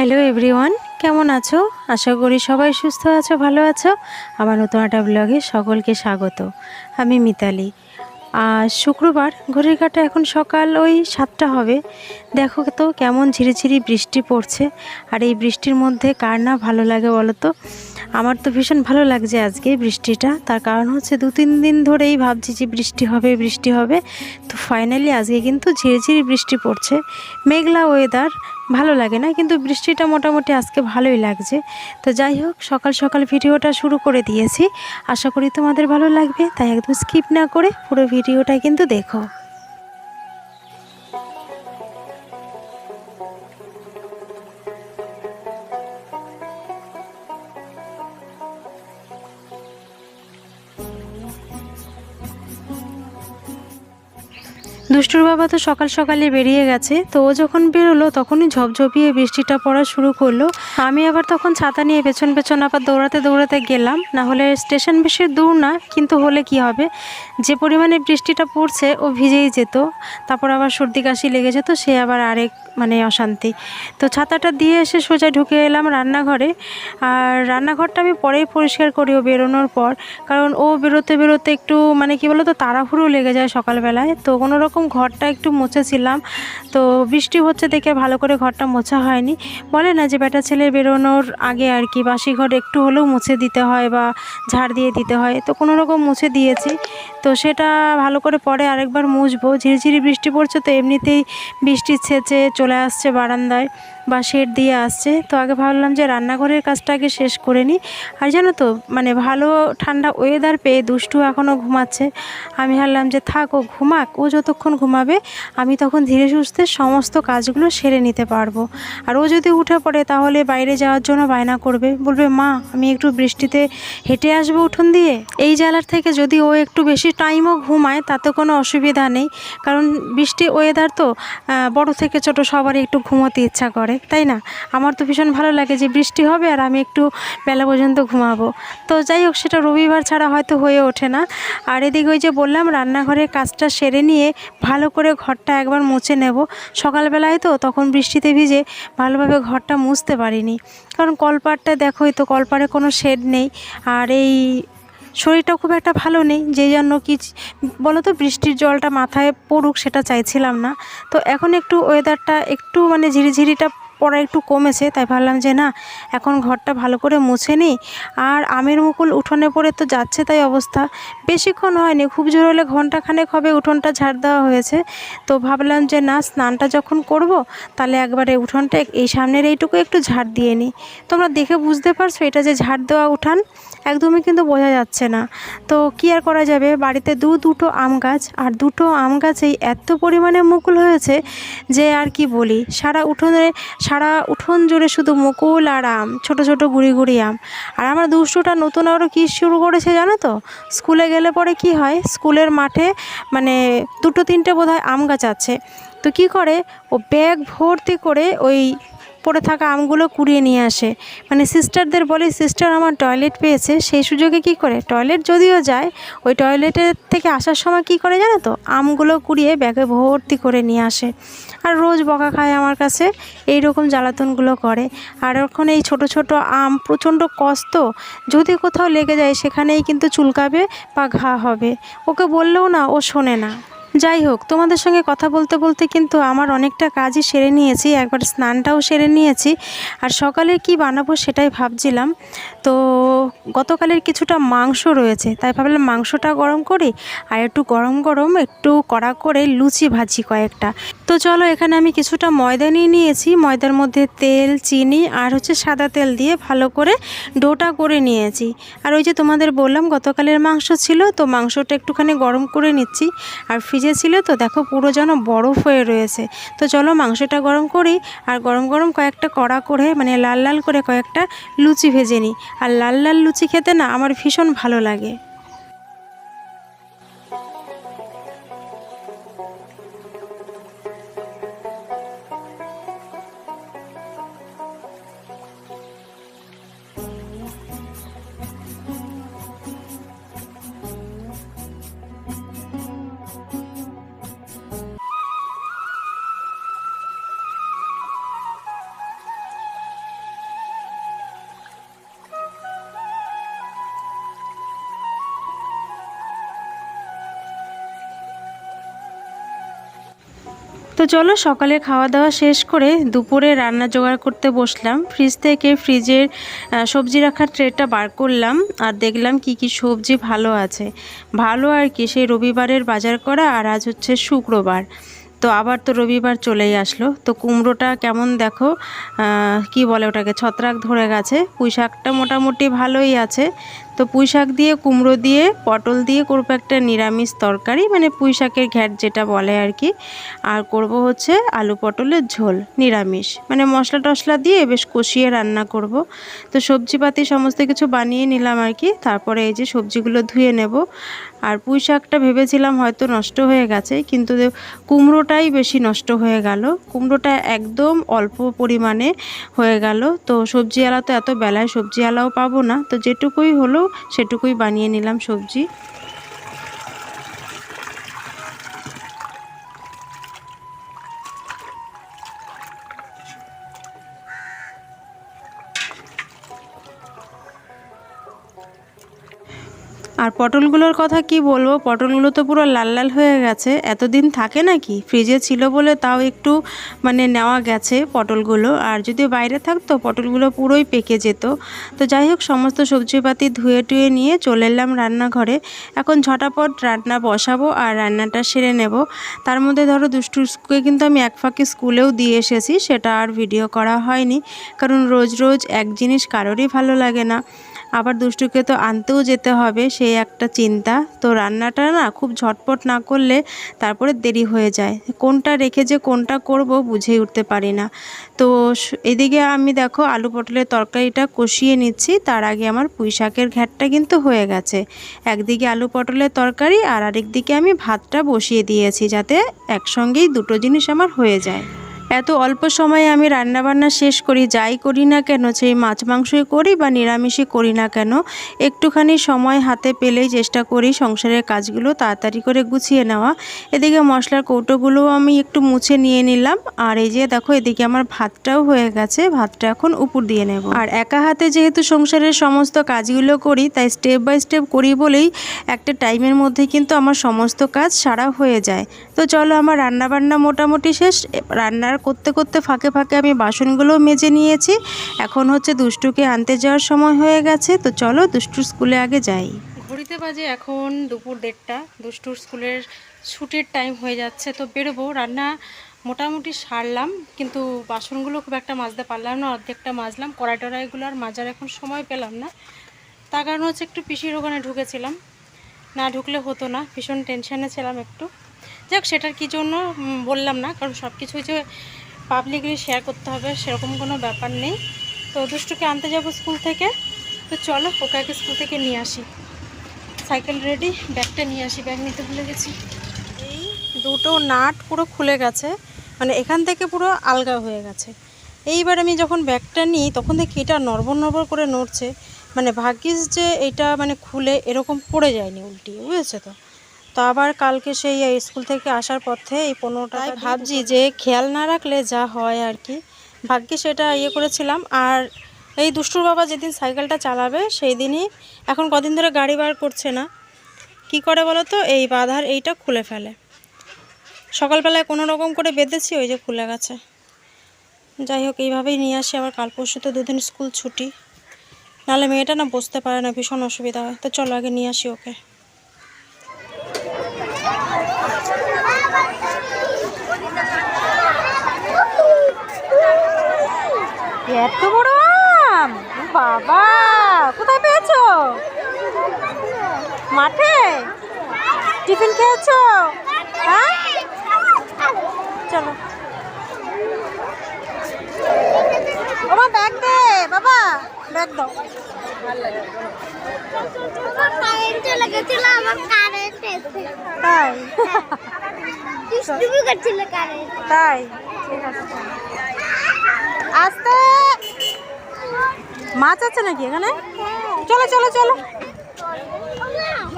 Hello everyone কেমন আছো? আশা করি সবাই সুস্থ আছো, ভালো আছো। আমার নতুন একটা ব্লগে সকলকে স্বাগত। আমি মিতালি। আর শুক্রবার, ঘড়ির কাটা এখন সকাল ওই সাতটা হবে। দেখো তো, কেমন ঝিরিঝিরি বৃষ্টি পড়ছে। আর এই বৃষ্টির মধ্যে কার না ভালো লাগে বলো তো? আমার তো ভীষণ ভালো লাগছে আজকে বৃষ্টিটা। তার কারণ হচ্ছে দু তিন দিন ধরেই ভাবছি যে বৃষ্টি হবে বৃষ্টি হবে। তো ফাইনালি আজকে কিন্তু ঝিরিঝিরি বৃষ্টি পড়ছে। মেঘলা ওয়েদার ভালো লাগে না? কিন্তু বৃষ্টিটা মোটামুটি আজকে ভালোই লাগছে। তো যাই হোক, সকাল সকাল ভিডিওটা শুরু করে দিয়েছি। আশা করি তোমাদের ভালো লাগবে। তাই একদম স্কিপ না করে পুরো ভিডিওটা কিন্তু দেখো। দুষ্টুর বাবা তো সকাল সকালে বেরিয়ে গেছে, তো ও যখন বেরোলো তখনই ঝপঝপিয়ে বৃষ্টিটা পড়া শুরু করল। আমি আবার তখন ছাতা নিয়ে পেছন পেছন আবার দৌড়াতে দৌড়াতে গেলাম। না হলে স্টেশন বেশি দূর না, কিন্তু হলে কি হবে? যে পরিমাণে বৃষ্টিটা পড়ছে, ও ভিজেই যেত। তারপর আবার সর্দি কাশি লেগে যেত, সে আবার আরেক মানে অশান্তি। তো ছাতাটা দিয়ে এসে সোজা ঢুকে এলাম রান্নাঘরে। আর রান্নাঘরটা আমি পরেই পরিষ্কার করি ও বেরোনোর পর। কারণ ও বেরোতে বেরোতে একটু মানে কি বলতো, তাড়াহুড়ো লেগে যায় সকালবেলায়। তো কোনো রকম ঘরটা একটু মুছেছিলাম। তো বৃষ্টি হচ্ছে দেখে ভালো করে ঘরটা মোছা হয়নি। বলে না যে বেটা ছেলে বেরোনোর আগে আর কি বাসি ঘর একটু হলেও মুছে দিতে হয় বা ঝাড় দিয়ে দিতে হয়। তো কোনো রকম মুছে দিয়েছি। তো সেটা ভালো করে পরে আরেকবার মুছবো। ঝিরিঝিরি বৃষ্টি পড়ছে তো এমনিতেই বৃষ্টি ছেঁচে চলে আসছে বারান্দায়। বা শেড দিয়ে আসছে। তো আগে ভাবলাম যে রান্নাঘরের কাজটা আগে শেষ করে নিই। আর জানো তো মানে ভালো ঠান্ডা ওয়েদার পেয়ে দুষ্টু এখনও ঘুমাচ্ছে। আমি ভাবলাম যে থাক, ও ঘুমাক, ও যতক্ষণ ঘুমাবে, আমি তখন ধীরে সুস্থে সমস্ত কাজগুলো সেরে নিতে পারব। আর ও যদি উঠে পড়ে, তাহলে বাইরে যাওয়ার জন্য বায়না করবে। বলবে, মা, আমি একটু বৃষ্টিতে হেঁটে আসব উঠোন দিয়ে। এই জ্বালার থেকে যদি ও একটু বেশি টাইমও ঘুমায়, তাতে কোনো অসুবিধা নেই। কারণ বৃষ্টি ওয়েদার তো বড় থেকে ছোট সবারই একটু ঘুমোতে ইচ্ছা করে। তাই না? আমার তো ভীষণ ভালো লাগে যে বৃষ্টি হবে আর আমি একটু বেলা পর্যন্ত ঘুমাবো। তো যাই হোক, সেটা রবিবার ছাড়া হয়তো হয়ে ওঠে না। আর এদিকে ওই যে বললাম, রান্নাঘরের কাজটা সেরে নিয়ে ভালো করে ঘরটা একবার মুছে নেব। সকালবেলায় তো তখন বৃষ্টিতে ভিজে ভালোভাবে ঘরটা মুছতে পারিনি। কারণ কলপাড়টা দেখোই তো কলপাড়ে কোনো শেড নেই। আর এই শরীরটা খুব একটা ভালো নেই যেই জন্য কি বলো তো, বৃষ্টির জলটা মাথায় পড়ুক সেটা চাইছিলাম না। তো এখন একটু ওয়েদারটা একটু মানে ঝিরিঝিরিটা পড়া একটু কমেছে, তাই ভাবলাম যে না, এখন ঘরটা ভালো করে মুছে নিই। আর আমের মুকুল উঠোনে পড়ে তো যাচ্ছে তাই অবস্থা। বেশিক্ষণ হয়নি, খুব জোর হলে ঘন্টাখানেক হবে উঠোনটা ঝাড় দেওয়া হয়েছে। তো ভাবলাম যে না, স্নানটা যখন করব, তাহলে একবারে উঠোনটা এই সামনের এইটুকু একটু ঝাড় দিয়ে নিই। তোমরা দেখে বুঝতে পারছ এটা যে ঝাড় দেওয়া উঠান? একদমই কিন্তু বোঝা যাচ্ছে না। তো কী আর করা যাবে? বাড়িতে দু দুটো আম গাছ, আর দুটো আম গাছেই এত পরিমাণে মুকুল হয়েছে যে আর কি বলি। সারা উঠোনে, সারা উঠোন জুড়ে শুধু মুকুল আর আম, ছোট ছোট গুড়ি গুড়ি আম। আর আমার দুষ্টুটা নতুন আরও কী শুরু করেছে জানো তো? স্কুলে গেলে পরে কি হয়? স্কুলের মাঠে মানে দুটো তিনটে বোধহয় আম গাছ আছে। তো কি করে? ও ব্যাগ ভর্তি করে ওই পড়ে থাকা আমগুলো কুড়িয়ে নিয়ে আসে। মানে সিস্টারদের বলে সিস্টার আমার টয়লেট পেয়েছে, সেই সুযোগে কি করে? টয়লেট যদিও যায়, ওই টয়লেটের থেকে আসার সময় কি করে জানো তো? আমগুলো কুড়িয়ে ব্যাগে ভর্তি করে নিয়ে আসে। আর রোজ বকা খায় আমার কাছে এই রকম জ্বালাতনগুলো করে। আর এখন এই ছোট ছোট আম প্রচণ্ড কষ্ট, যদি কোথাও লেগে যায় সেখানেই কিন্তু চুলকাবে বা ঘা হবে। ওকে বললেও না, ও শোনে না। যাই হোক, তোমাদের সঙ্গে কথা বলতে বলতে কিন্তু আমার অনেকটা কাজই সেরে নিয়েছি, একবার স্নানটাও সেরে নিয়েছি, আর সকালে কি বানাবো সেটাই ভাবছিলাম। তো গতকালের কিছুটা মাংস রয়েছে, তাই ভাবলাম মাংসটা গরম করি, আর একটু গরম গরম একটু কড়া করে লুচি ভাজি কয়েকটা। তো চলো এখানে আমি কিছুটা ময়দা নিয়ে নিয়েছি, ময়দার মধ্যে তেল, চিনি, আর হচ্ছে সাদা তেল দিয়ে ভালো করে ডোটা করে নিয়েছি। আর ওই যে তোমাদের বললাম গতকালের মাংস ছিল, তো মাংসটা একটুখানি গরম করে নিচ্ছি, আর ছিল তো দেখো পুরো যেন বরফ হয়ে রয়েছে। তো চলো মাংসটা গরম করি আর গরম গরম কয়েকটা কড়া করে মানে লাল লাল করে কয়েকটা লুচি ভেজে নিই। আর লাল লাল লুচি খেতে না আমার ভীষণ ভালো লাগে। তো চলো সকালে খাওয়া দাওয়া শেষ করে দুপুরে রান্না জোগাড় করতে বসলাম। ফ্রিজ থেকে ফ্রিজের সবজি রাখার ট্রেটা বার করলাম আর দেখলাম কি কি সবজি ভালো আছে। ভালো আর কি, সেই রবিবারের বাজার করা আর আজ হচ্ছে শুক্রবার। তো আবার তো রবিবার চলেই আসলো। তো কুমড়োটা কেমন দেখো? কি বলে ওটাকে? ছত্রাক ধরে গেছে। পুঁই শাকটা মোটামুটি ভালোই আছে। তো পুঁই শাক দিয়ে, কুমড়ো দিয়ে, পটল দিয়ে করব একটা নিরামিষ তরকারি মানে পুঁই শাকের ঘ্যাট যেটা বলে আর কি। আর করব হচ্ছে আলু পটলের ঝোল, নিরামিষ। মানে মশলা টশলা দিয়ে বেশ কষিয়ে রান্না করব। তো সবজিপাতি সমস্ত কিছু বানিয়ে নিলাম আর কি। তারপরে এই যে সবজিগুলো ধুয়ে নেব। আর পুঁই শাকটা ভেবেছিলাম হয়তো নষ্ট হয়ে গেছে, কিন্তু কুমড়োটাই বেশি নষ্ট হয়ে গেল। কুমড়োটা একদম অল্প পরিমাণে হয়ে গেল। তো সবজি আলা তো এত বেলায় সবজি আলাও পাবো না। তো যেটুকুই হলো সেটুকুই বানিয়ে নিলাম সবজি। আর পটলগুলোর কথা কি বলব? পটলগুলো তো পুরো লাল লাল হয়ে গেছে। এতদিন থাকে নাকি? ফ্রিজে ছিল বলে তাও একটু মানে নেওয়া গেছে পটলগুলো। আর যদি বাইরে থাকতো, পটলগুলো পুরোই পেকে যেত। তো যাই হোক, সমস্ত সবজিপাতি ধুয়ে টুয়ে নিয়ে চলে এলাম রান্নাঘরে। এখন ঝটাপট রান্না বসাবো আর রান্নাটা সেরে নেব। তার মধ্যে ধরো দুষ্টুকে কিন্তু আমি এক ফাঁকে স্কুলেও দিয়ে এসেছি। সেটা আর ভিডিও করা হয়নি। কারণ রোজ রোজ এক জিনিস কারোরই ভালো লাগে না। আবার দুষ্টুকে তো আনতেও যেতে হবে সেই একটা চিন্তা। তো রান্নাটা না খুব ঝটপট না করলে তারপরে দেরি হয়ে যায়। কোনটা রেখে যে কোনটা করব বুঝেই উঠতে পারি না। তো এদিকে আমি দেখো আলু পটলের তরকারিটা কষিয়ে নিচ্ছি, তার আগে আমার পুঁই শাকের ঘ্যাটটা কিন্তু হয়ে গেছে। একদিকে আলু পটলের তরকারি আর আরেকদিকে আমি ভাতটা বসিয়ে দিয়েছি যাতে একসঙ্গেই দুটো জিনিস আমার হয়ে যায়। এত অল্প সময়ে আমি রান্নাবান্না শেষ করি, যাই করি না কেন? সেই মাছ মাংসই করি বা নিরামিষই করি না কেন? একটুখানি সময় হাতে পেলেই চেষ্টা করি সংসারের কাজগুলো তাড়াতাড়ি করে গুছিয়ে নেওয়া। এদিকে মশলার কৌটোগুলোও আমি একটু মুছে নিয়ে নিলাম। আর এই যে দেখো, এদিকে আমার ভাতটাও হয়ে গেছে। ভাতটা এখন উপর দিয়ে নেব। আর একা হাতে যেহেতু সংসারের সমস্ত কাজগুলো করি, তাই স্টেপ বাই স্টেপ করি বলেই একটা টাইমের মধ্যে কিন্তু আমার সমস্ত কাজ সারা হয়ে যায়। তো চলো, আমার রান্নাবান্না মোটামুটি শেষ। রান্নার করতে করতে ফাঁকে ফাঁকে আমি বাসনগুলোও মেজে নিয়েছি। এখন হচ্ছে দুষ্টুকে আনতে যাওয়ার সময় হয়ে গেছে। তো চলো দুষ্টুর স্কুলে আগে যাই। ঘড়িতে বাজে এখন দুপুর দেড়টা। দুষ্টুর স্কুলের ছুটির টাইম হয়ে যাচ্ছে, তো বেরোবো। রান্না মোটামুটি সারলাম, কিন্তু বাসনগুলো খুব একটা মাজতে পারলাম না। অর্ধেকটা মাজলাম কড়াই টড়াইগুলো আর মাজার এখন সময় পেলাম না। তার কারণ হচ্ছে একটু পিসির ওখানে ঢুকেছিলাম। না ঢুকলে হতো না, ভীষণ টেনশানে ছিলাম একটু। যাক, সেটার কি জন্য বললাম না, কারণ সব কিছুই যে পাবলিকলি শেয়ার করতে হবে, সেরকম কোনো ব্যাপার নেই। তো দুষ্টুকে আনতে যাব স্কুল থেকে। তো চলো, ওকে আগে স্কুল থেকে নিয়ে আসি। সাইকেল রেডি ব্যাগটা নিয়ে আসি, ব্যাগ নিতে ভুলে গেছি। এই দুটো নাট পুরো খুলে গেছে মানে এখান থেকে পুরো আলগা হয়ে গেছে। এইবার আমি যখন ব্যাগটা নিই, তখন দেখি এটা নড়বড় নড়বড় করে নড়ছে। মানে ভাগ্যিস যে এটা মানে খুলে এরকম পড়ে যায়নি উল্টিয়ে বুঝেছ তো? তো আবার কালকে সেই স্কুল থেকে আসার পথে এই পনেরোটাই ভাবছি যে খেয়াল না রাখলে যা হয় আর কি। ভাগ্যে সেটা ইয়ে করেছিলাম। আর এই দুষ্টুর বাবা যেদিন সাইকেলটা চালাবে সেই দিনই এখন কদিন ধরে গাড়ি বার করছে না। কি করে বলো তো? এই বাধার এইটা খুলে ফেলে। সকালবেলায় কোনো রকম করে বেঁধেছি ওই যে খুলে গেছে। যাই হোক এইভাবেই নিয়ে আসি। আবার কাল পরশু তো দুদিন স্কুল ছুটি। নাহলে মেয়েটা না বসতে পারে না ভীষণ অসুবিধা হয়। তো চলো আগে নিয়ে আসি ওকে। এত বড় আম? বাবা কোথায় পেয়েছ? মাঠে? টিফিন খেয়েছো? হ্যাঁ? চলো। আমার ব্যাগ দে বাবা ব্যাগ দাও। তাই? কারেন্ট তাই আস্তে মাছ আছে নাকি এখানে? চলো চলো চলো।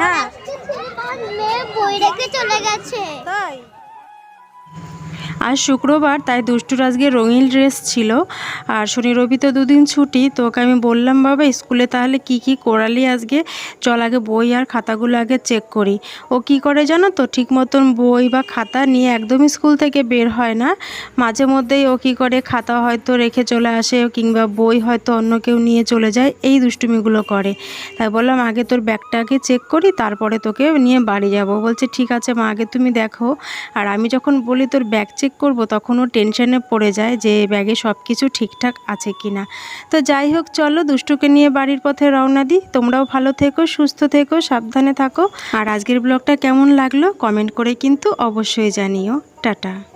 হ্যাঁ। মেয়ে বই রেখে চলে গেছে। তাই? আজ শুক্রবার, তাই দুষ্টুর আজকে রঙিন ড্রেস ছিল। আর শনি রবি তো দুদিন ছুটি তো ওকে আমি বললাম, বাবা, স্কুলে তাহলে কি কি করালি আজকে? চল আগে বই আর খাতাগুলো আগে চেক করি। ও কি করে জানো তো, ঠিক মতন বই বা খাতা নিয়ে একদমই স্কুল থেকে বের হয় না। মাঝে মধ্যেই ও কি করে, খাতা হয়তো রেখে চলে আসে কিংবা বই হয়তো অন্য কেউ নিয়ে চলে যায়, এই দুষ্টুমিগুলো করে। তাই বললাম, আগে তোর ব্যাগটা আগে চেক করি, তারপরে তোকে নিয়ে বাড়ি যাব। বলছে, ঠিক আছে মা, আগে তুমি দেখো। আর আমি যখন বলি, তোর ব্যাগ চেক করব, তখনও টেনশনে পড়ে যায় যে ব্যাগে সব কিছু ঠিকঠাক আছে কি না তো যাই হোক, চলো দুষ্টুকে নিয়ে বাড়ির পথে রওনা দিই। তোমরাও ভালো থেকো, সুস্থ থেকো, সাবধানে থাকো। আর আজকের ব্লগটা কেমন লাগল কমেন্ট করে কিন্তু অবশ্যই জানিও। টাটা।